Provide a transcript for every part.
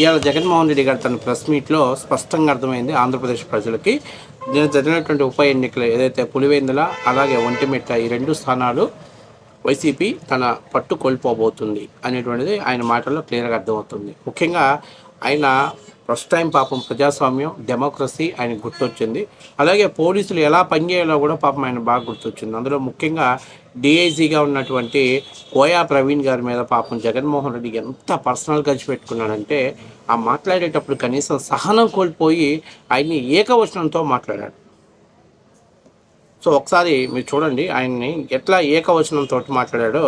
ఇవాళ జగన్మోహన్ రెడ్డి గారు తన ప్రెస్ మీట్లో స్పష్టంగా అర్థమైంది ఆంధ్రప్రదేశ్ ప్రజలకి. నేను జరిగినటువంటి ఉప ఎన్నికలు ఏదైతే పులివెందుల అలాగే ఒంటిమిట్ట ఈ రెండు స్థానాలు వైసీపీ తన పట్టు కోల్పోబోతుంది అనేటువంటిది ఆయన మాటల్లో క్లియర్గా అర్థమవుతుంది. ముఖ్యంగా ఆయన ఫస్ట్ టైం పాపం ప్రజాస్వామ్యం డెమోక్రసీ ఆయన గుర్తొచ్చింది. అలాగే పోలీసులు ఎలా పనిచేయాలో కూడా పాపం ఆయన బాగా గుర్తొచ్చింది. అందులో ముఖ్యంగా డిఐజీగా ఉన్నటువంటి కోయా ప్రవీణ్ గారి మీద పాపం జగన్మోహన్ రెడ్డి ఎంత పర్సనల్ ఖర్చు పెట్టుకున్నాడంటే ఆ మాట్లాడేటప్పుడు కనీసం సహనం కోల్పోయి ఆయన్ని ఏకవచనంతో మాట్లాడాడు. సో ఒకసారి మీరు చూడండి ఆయన్ని ఎట్లా ఏకవచనంతో మాట్లాడాడో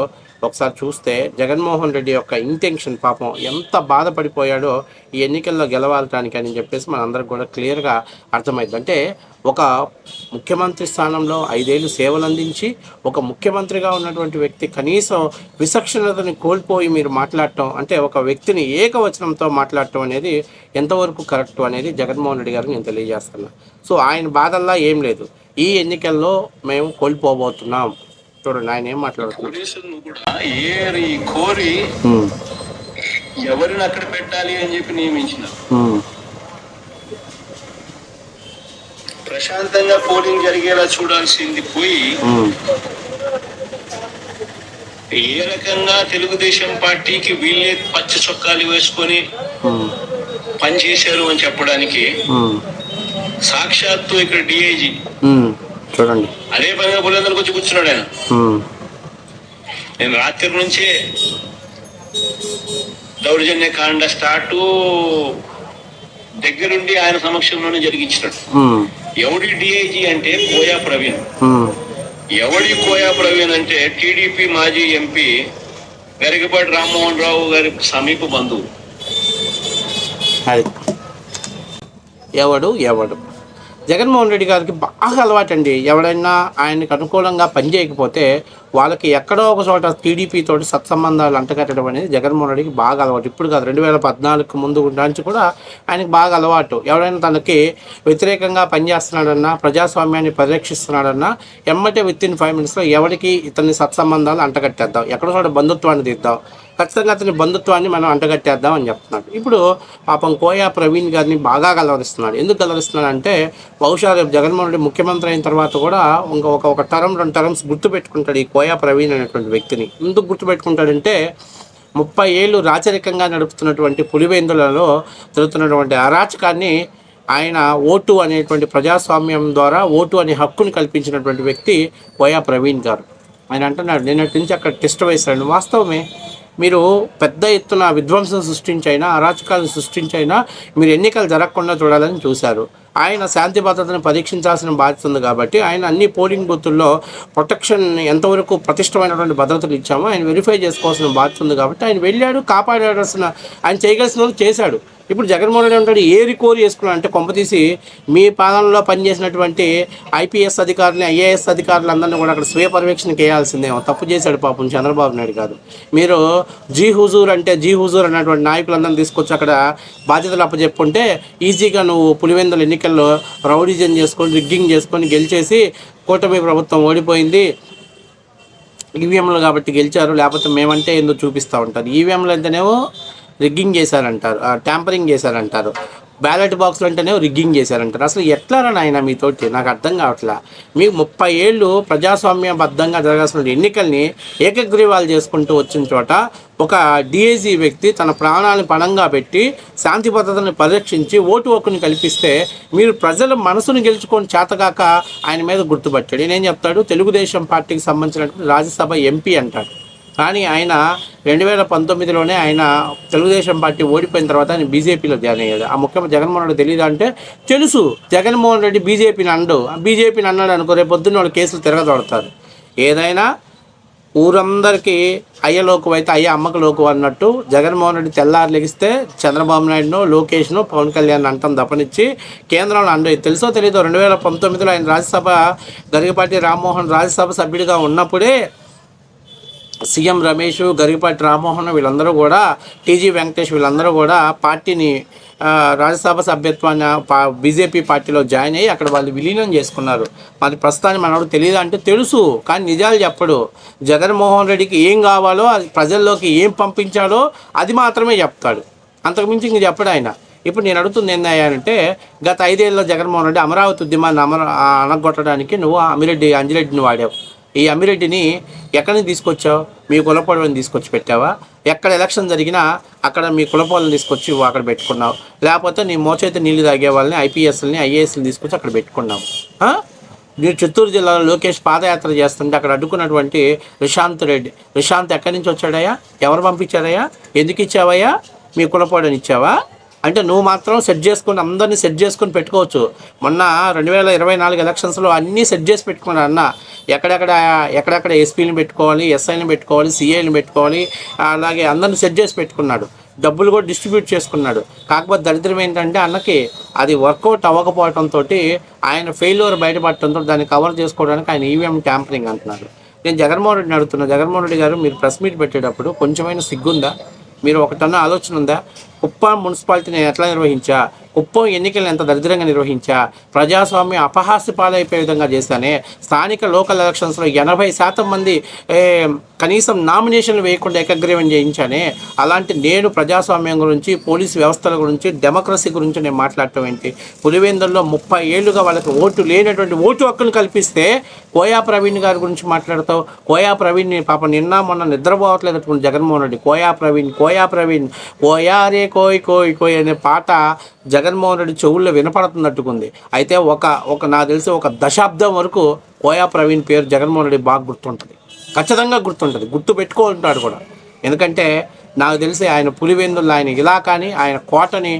ఒకసారి చూస్తే జగన్మోహన్ రెడ్డి యొక్క ఇంటెన్షన్ పాపం ఎంత బాధపడిపోయాడో ఈ ఎన్నికల్లో గెలవాలటానికి అని చెప్పేసి మనందరికి కూడా క్లియర్గా అర్థమైంది. అంటే ఒక ముఖ్యమంత్రి స్థానంలో ఐదేళ్ళు సేవలు అందించి ఒక ముఖ్యమంత్రిగా ఉన్నటువంటి వ్యక్తి కనీసం విచక్షణతని కోల్పోయి మీరు మాట్లాడటం అంటే ఒక వ్యక్తిని ఏకవచనంతో మాట్లాడటం అనేది ఎంతవరకు కరెక్ట్ అనేది జగన్మోహన్ రెడ్డి గారికి నేను తెలియజేస్తున్నా. సో ఆయన బాధల్లా ఏం లేదు. ఈ ఎన్నికల్లో మేము కోల్పోబోతున్నాం. చూడండి ఆయన ఏం కోరి ఉమ్, ఎవరిని అక్కడ పెట్టాలి అని చెప్పి నియమించినారు. ప్రశాంతంగా పోలింగ్ జరిగేలా చూడాల్సింది పోయి ఏ రకంగా తెలుగుదేశం పార్టీకి వీళ్ళే పచ్చ చొక్కాలు వేసుకొని పనిచేశారు అని చెప్పడానికి సాక్షాత్తు ఇక్కడ డిఐజీ. చూడండి. అదే పనిగా పులిందరికి వచ్చి కూర్చున్నాడు ఆయన. నేను రాత్రి నుంచే దౌర్జన్య కాండ స్టార్ట్ దగ్గరుండి ఆయన సమక్షంలోనే జరిగించినాడు ఉమ్, ఎవడి డిఐజీ అంటే కోయా ప్రవీణ్. ఎవడి కోయా ప్రవీణ్ అంటే టీడీపీ మాజీ ఎంపీ గరికపాటి రామ్మోహన్ రావు గారి సమీప బంధువు. ఎవడు? ఎవడు? జగన్మోహన్ రెడ్డి గారికి బాగా అలవాటండి. ఎవడైనా ఆయనకు అనుకూలంగా పనిచేయకపోతే వాళ్ళకి ఎక్కడో ఒక చోట టీడీపీతో తోటి సత్సంబంధాలు అంటగట్టడం అనేది జగన్మోహన్ రెడ్డికి బాగా అలవాటు. ఇప్పుడు కాదు రెండు వేల పద్నాలుగు ముందు నుంచి కూడా ఆయనకు బాగా అలవాటు. ఎవరైనా తనకి వ్యతిరేకంగా పనిచేస్తున్నాడన్నా ప్రజాస్వామ్యాన్ని పరిరక్షిస్తున్నాడన్నా ఎమ్మటే విత్ ఇన్ ఫైవ్ మినిట్స్లో ఎవరికి ఇతని సత్సంబంధాలు అంటగట్టేద్దాం. ఎక్కడో చోట బంధుత్వాన్ని తీద్దాం. ఖచ్చితంగా అతని బంధుత్వాన్ని మనం అంటగట్టేద్దాం అని చెప్తున్నాడు. ఇప్పుడు పాపం కోయా ప్రవీణ్ గారిని బాగా గలవరిస్తున్నాడు ఎందుకు గలవరిస్తున్నాడు అంటే బహుశా రేపు జగన్మోహన్ రెడ్డి ముఖ్యమంత్రి అయిన తర్వాత కూడా ఇంకా ఒక ఒక టర్మ్ రెండు టర్మ్స్ గుర్తు పెట్టుకుంటాడు ఈ కోయా ప్రవీణ్ అనేటువంటి వ్యక్తిని. ఎందుకు గుర్తుపెట్టుకుంటాడంటే ముప్పై ఏళ్ళు రాచరికంగా నడుపుతున్నటువంటి పులివేందులలో జరుగుతున్నటువంటి అరాచకాన్ని ఆయన ఓటు అనేటువంటి ప్రజాస్వామ్యం ద్వారా ఓటు అనే హక్కుని కల్పించినటువంటి వ్యక్తి కోయా ప్రవీణ్ గారు. ఆయన అంటున్నాడు నిన్నటి నుంచి అక్కడ టెస్ట్ వేశాడు. వాస్తవమే మీరు పెద్ద ఎత్తున విధ్వంసం సృష్టించైనా అరాచకాలను సృష్టించైనా మీరు ఎన్నికలు జరగకుండా చూడాలని చూశారు. ఆయన శాంతి భద్రతను పరీక్షించాల్సిన బాధ్యత ఉంది కాబట్టి ఆయన అన్ని పోలింగ్ బూతుల్లో ప్రొటెక్షన్ ఎంతవరకు ప్రతిష్టమైనటువంటి భద్రతలు ఇచ్చామో ఆయన వెరిఫై చేసుకోవాల్సిన బాధ్యత ఉంది కాబట్టి ఆయన వెళ్ళాడు కాపాడాల్సిన ఆయన చేయగలిసిన వరకు చేశాడు. ఇప్పుడు జగన్మోహన్ రెడ్డి ఉంటాడు ఏరి కోరి వేసుకున్నాడు అంటే కొంపతీసి మీ పాలనలో పనిచేసినటువంటి ఐపీఎస్ అధికారులు ఐఏఎస్ అధికారులందరినీ కూడా అక్కడ స్వీయ పర్యవేక్షణకి వేయాల్సిందేమో. తప్పు చేశాడు పాపం చంద్రబాబు నాయుడు గారు. మీరు జీ హుజూర్ అంటే జీ హుజూర్ అన్నటువంటి నాయకులందరినీ తీసుకొచ్చి అక్కడ బాధ్యతలు అప్పచెప్పుకుంటే ఈజీగా నువ్వు పులివెందుల ఎన్నికల్లో రౌడిజన్ చేసుకొని రిగ్గింగ్ చేసుకొని గెలిచేసి కూటమి ప్రభుత్వం ఓడిపోయింది. ఈవీఎంలు కాబట్టి గెలిచారు లేకపోతే మేమంటే ఏందో చూపిస్తూ ఉంటారు? ఈవీఎంలు అంటేనేమో రిగ్గింగ్ చేశారంటారు. ట్యాంపరింగ్ చేశారంటారు. బ్యాలెట్ బాక్స్లు అంటేనే రిగ్గింగ్ చేశారంటారు. అసలు ఎట్లా నాయన మీతోటి? నాకు అర్థం కావట్లా. మీకు ముప్పై ఏళ్ళు ప్రజాస్వామ్యబద్ధంగా జరగాల్సిన ఎన్నికల్ని ఏకగ్రీవాలు చేసుకుంటూ వచ్చిన చోట ఒక డిఏజీ వ్యక్తి తన ప్రాణాలను పణంగా పెట్టి శాంతి భద్రతను పరిరక్షించి ఓటు హక్కుని కల్పిస్తే మీరు ప్రజల మనసును గెలుచుకొని చేతగాక ఆయన మీద గుర్తుపట్టాడు. నేనేం చెప్తాడు? తెలుగుదేశం పార్టీకి సంబంధించినటువంటి రాజ్యసభ ఎంపీ అంటాడు. కానీ ఆయన రెండు వేల పంతొమ్మిదిలోనే ఆయన తెలుగుదేశం పార్టీ ఓడిపోయిన తర్వాత ఆయన బీజేపీలో జాయిన్ అయ్యాడు. ఆ ముఖ్యమంత్రి జగన్మోహన్ రెడ్డి తెలియదు అంటే తెలుసు జగన్మోహన్ రెడ్డి బీజేపీని అండు బీజేపీని అన్నాడు అనుకో రేపు పొద్దున్న వాళ్ళు కేసులు తిరగదొడతారు. ఏదైనా ఊరందరికీ అయ్యలోకు అయితే అయ్య అమ్మకు లోకు అన్నట్టు జగన్మోహన్ రెడ్డి తెల్లారు లెగిస్తే చంద్రబాబు నాయుడును లోకేష్ను పవన్ కళ్యాణ్ అంటాం తప్పనిచ్చి కేంద్రంలో అండ తెలుసో తెలీదో? రెండు వేల పంతొమ్మిదిలో ఆయన రాజ్యసభ గరిగపాటి రామ్మోహన్ రాజ్యసభ సభ్యుడిగా ఉన్నప్పుడే సీఎం రమేష్ గరిపాటి రామ్మోహన్ వీళ్ళందరూ కూడా టీజీ వెంకటేష్ వీళ్ళందరూ కూడా పార్టీని రాజ్యసభ సభ్యత్వాన్ని పా బీజేపీ పార్టీలో జాయిన్ అయ్యి అక్కడ వాళ్ళు విలీనం చేసుకున్నారు. మరి ప్రస్తుతానికి మనకు తెలియదు అంటే తెలుసు కానీ నిజాలు చెప్పడు. జగన్మోహన్ రెడ్డికి ఏం కావాలో అది ప్రజల్లోకి ఏం పంపించాలో అది మాత్రమే చెప్తాడు. అంతకుమించి ఇంక చెప్పడు ఆయన. ఇప్పుడు నేను అడుగుతుంది ఏంటంటే గత ఐదేళ్ళలో జగన్మోహన్ రెడ్డి అమరావతి ఉద్యమాన్ని అమర అనగొట్టడానికి నువ్వు అమిరెడ్డి అంజిరెడ్డిని వాడావు. ఈ అమిరెడ్డిని ఎక్కడి నుంచి తీసుకొచ్చావు? మీ కులపొడవని తీసుకొచ్చి పెట్టావా? ఎక్కడ ఎలక్షన్ జరిగినా అక్కడ మీ కులపోలను తీసుకొచ్చి అక్కడ పెట్టుకున్నావు. లేకపోతే నీ మోచేతి నీళ్ళు తాగే వాళ్ళని ఐపీఎస్ని ఐఏఎస్ని తీసుకొచ్చి అక్కడ పెట్టుకున్నావు. మీరు చిత్తూరు జిల్లాలో లోకేష్ పాదయాత్ర చేస్తుంటే అక్కడ అడ్డుకున్నటువంటి రిషాంత్ రెడ్డి. రిషాంత్ ఎక్కడి నుంచి వచ్చాడయ్యా? ఎవరు పంపించారయ్యా? ఎందుకు ఇచ్చావయ్యా? మీ కులపోడని ఇచ్చావా? అంటే నువ్వు మాత్రం సెట్ చేసుకుని అందరినీ సెట్ చేసుకుని పెట్టుకోవచ్చు. మొన్న రెండు వేల ఇరవై నాలుగు ఎలక్షన్స్లో అన్నీ సెట్ చేసి పెట్టుకున్నాడు అన్న. ఎక్కడెక్కడ ఎక్కడెక్కడ ఎస్పీని పెట్టుకోవాలి ఎస్ఐని పెట్టుకోవాలి సిఐని పెట్టుకోవాలి అలాగే అందరిని సెట్ చేసి పెట్టుకున్నాడు. డబ్బులు కూడా డిస్ట్రిబ్యూట్ చేసుకున్నాడు. కాకపోతే దరిద్రం ఏంటంటే అన్నకి అది వర్కౌట్ అవ్వకపోవడంతో ఆయన ఫెయిల్యూర్ బయటపడటంతో దాన్ని కవర్ చేసుకోవడానికి ఆయన ఈవీఎం ట్యాంపరింగ్ అంటున్నారు నేను జగన్మోహన్ రెడ్డిని అడుగుతున్నా. జగన్మోహన్ రెడ్డి గారు మీరు ప్రెస్ మీట్ పెట్టేటప్పుడు కొంచెమైనా సిగ్గుందా? మీరు ఒకటన్నా ఆలోచన ఉందా? కుప్పం మున్సిపాలిటీని నేను ఎట్లా నిర్వహించా? కుప్పం ఎన్నికలను ఎంత దరిద్రంగా నిర్వహించా? ప్రజాస్వామ్యం అపహాస్య పాలైపోయే విధంగా చేశానే. స్థానిక లోకల్ ఎలక్షన్స్లో ఎనభై శాతం మంది కనీసం నామినేషన్లు వేయకుండా ఏకగ్రీవం చేయించానే. అలాంటి నేను ప్రజాస్వామ్యం గురించి పోలీసు వ్యవస్థల గురించి డెమోక్రసీ గురించి నేను మాట్లాడటం ఏంటి? పులివేందల్లో ముప్పై ఏళ్ళుగా వాళ్ళకి ఓటు లేనటువంటి ఓటు హక్కును కల్పిస్తే కోయా ప్రవీణ్ గారి గురించి మాట్లాడతావు? కోయా ప్రవీణ్ని పాప నిన్న మొన్న నిద్రపోవట్లేదు జగన్మోహన్ రెడ్డి. కోయా ప్రవీణ్ కోయా ప్రవీణ్ కోయా రే కోయ్ కోయ్ కోయ్ అనే పాట జగన్మోహన్ రెడ్డి చెవుల్లో వినపడుతున్నట్టుకుంది. అయితే ఒక ఒక నాకు తెలిసి ఒక దశాబ్దం వరకు కోయా ప్రవీణ్ పేరు జగన్మోహన్ రెడ్డి బాగా గుర్తుంటుంది. ఖచ్చితంగా గుర్తుంటుంది. గుర్తు పెట్టుకుంటాడు కూడా. ఎందుకంటే నాకు తెలిసి ఆయన పులివెందులు ఆయన ఇలాకాని ఆయన కోటని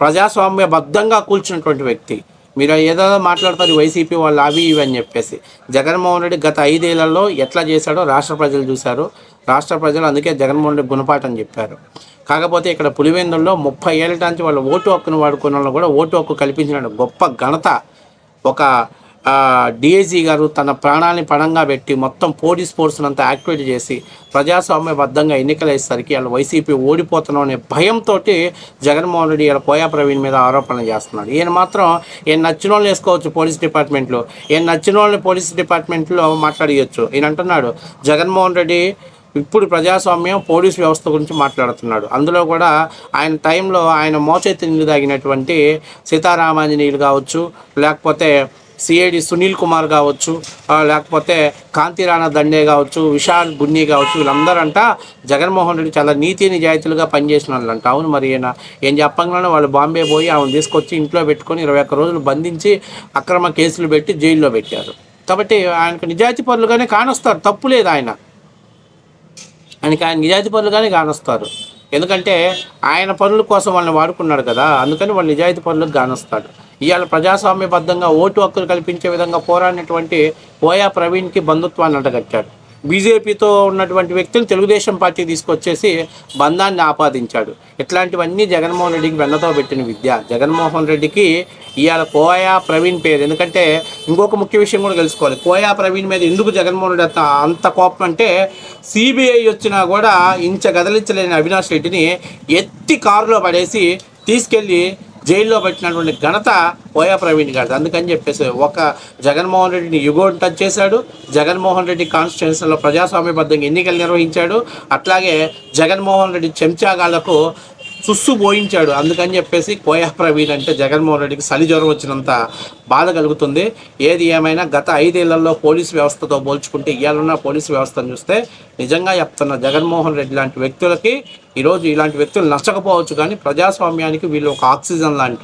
ప్రజాస్వామ్యబద్ధంగా కూల్చినటువంటి వ్యక్తి. మీరు ఏదో మాట్లాడతారు వైసీపీ వాళ్ళు అవి ఇవి అని చెప్పేసి. జగన్మోహన్ రెడ్డి గత ఐదేళ్ళలో ఎట్లా చేశాడో రాష్ట్ర ప్రజలు చూశారు. రాష్ట్ర ప్రజలు అందుకే జగన్మోహన్ రెడ్డి గుణపాఠం చెప్పారు. కాకపోతే ఇక్కడ పులివెందుల్లో ముప్పై ఏళ్ళ నుంచి వాళ్ళు ఓటు హక్కును వాడుకున్న వాళ్ళు కూడా ఓటు హక్కు కల్పించిన గొప్ప ఘనత ఒక డిఐజీ గారు తన ప్రాణాన్ని పణంగా పెట్టి మొత్తం పోలీస్ ఫోర్స్ని అంతా యాక్టివేట్ చేసి ప్రజాస్వామ్యబద్ధంగా ఎన్నికలు వేసేసరికి వాళ్ళు వైసీపీ ఓడిపోతున్నాం అనే భయంతో జగన్మోహన్ రెడ్డి ఇలా కోయా ప్రవీణ్ మీద ఆరోపణలు చేస్తున్నాడు. ఈయన మాత్రం ఈయన నచ్చిన వాళ్ళు వేసుకోవచ్చు పోలీస్ డిపార్ట్మెంట్లో. ఈయన నచ్చిన వాళ్ళని పోలీస్ డిపార్ట్మెంట్లో మాట్లాడియచ్చు. ఈయన అంటున్నాడు జగన్మోహన్ రెడ్డి ఇప్పుడు ప్రజాస్వామ్యం పోలీస్ వ్యవస్థ గురించి మాట్లాడుతున్నాడు. అందులో కూడా ఆయన టైంలో ఆయన మోచేతి నీళ్ళు తాగినటువంటి సీతారామాంజనేయులు కావచ్చు లేకపోతే సిఐడి సునీల్ కుమార్ కావచ్చు లేకపోతే కాంతిరాణా దండే కావచ్చు విశాల్ గున్ని కావచ్చు వీళ్ళందరంట జగన్మోహన్ రెడ్డి చాలా నీతి నిజాయితీలుగా పనిచేసిన వాళ్ళంట. అవును మరి ఈయన ఏం చెప్పంగానే వాళ్ళు బాంబే పోయి ఆమెను తీసుకొచ్చి ఇంట్లో పెట్టుకొని ఇరవై ఒక్క రోజులు బంధించి అక్రమ కేసులు పెట్టి జైల్లో పెట్టారు. కాబట్టి ఆయనకు నిజాయితీ పనులుగానే కానొస్తారు. తప్పు లేదు ఆయన. అని ఆయన నిజాయితీ పనులుగానే కానొస్తారు ఎందుకంటే ఆయన పనుల కోసం వాళ్ళని వాడుకున్నాడు కదా అందుకని వాళ్ళు నిజాయితీ పనులకు గానొస్తాడు. ఇవాళ ప్రజాస్వామ్యబద్ధంగా ఓటు హక్కులు కల్పించే విధంగా పోరాడినటువంటి పోయా ప్రవీణ్కి బంధుత్వాన్ని అంటగట్టాడు బీజేపీతో ఉన్నటువంటి వ్యక్తులు తెలుగుదేశం పార్టీ తీసుకొచ్చేసి బంధాన్ని ఆపాదించాడు. ఇట్లాంటివన్నీ జగన్మోహన్ రెడ్డికి వెన్నతో పెట్టిన విద్య. జగన్మోహన్ రెడ్డికి ఇవాళ కోయా ప్రవీణ్ పేరు. ఎందుకంటే ఇంకొక ముఖ్య విషయం కూడా తెలుసుకోవాలి. కోయా ప్రవీణ్ మీద ఎందుకు జగన్మోహన్ రెడ్డి అంత కోపం అంటే సిబిఐ వచ్చినా కూడా ఇంచ గదలించలేని అవినాష్ రెడ్డిని ఎత్తి కారులో పడేసి తీసుకెళ్ళి జైల్లో పెట్టినటువంటి ఘనత ఓయా ప్రవీణ్ గారిది. అందుకని చెప్పేసి ఒక జగన్మోహన్ రెడ్డిని యుగోన్ టచ్ చేశాడు. జగన్మోహన్ రెడ్డి కాన్స్టిట్యున్సీలో ప్రజాస్వామ్యబద్ధంగా ఎన్నికలు నిర్వహించాడు. అట్లాగే జగన్మోహన్ రెడ్డి చెంచాగాళ్ళకు సుస్సు పోయించాడు అందుకని చెప్పేసి కోయా ప్రవీణ్ అంటే జగన్మోహన్ రెడ్డికి చలి జ్వరం వచ్చినంత బాధ కలుగుతుంది. ఏది ఏమైనా గత ఐదేళ్ళలో పోలీసు వ్యవస్థతో పోల్చుకుంటే ఇవాళ పోలీసు వ్యవస్థను చూస్తే నిజంగా చెప్తున్న జగన్మోహన్ రెడ్డి లాంటి వ్యక్తులకి ఈరోజు ఇలాంటి వ్యక్తులు నచ్చకపోవచ్చు కానీ ప్రజాస్వామ్యానికి వీళ్ళు ఒక ఆక్సిజన్ లాంటి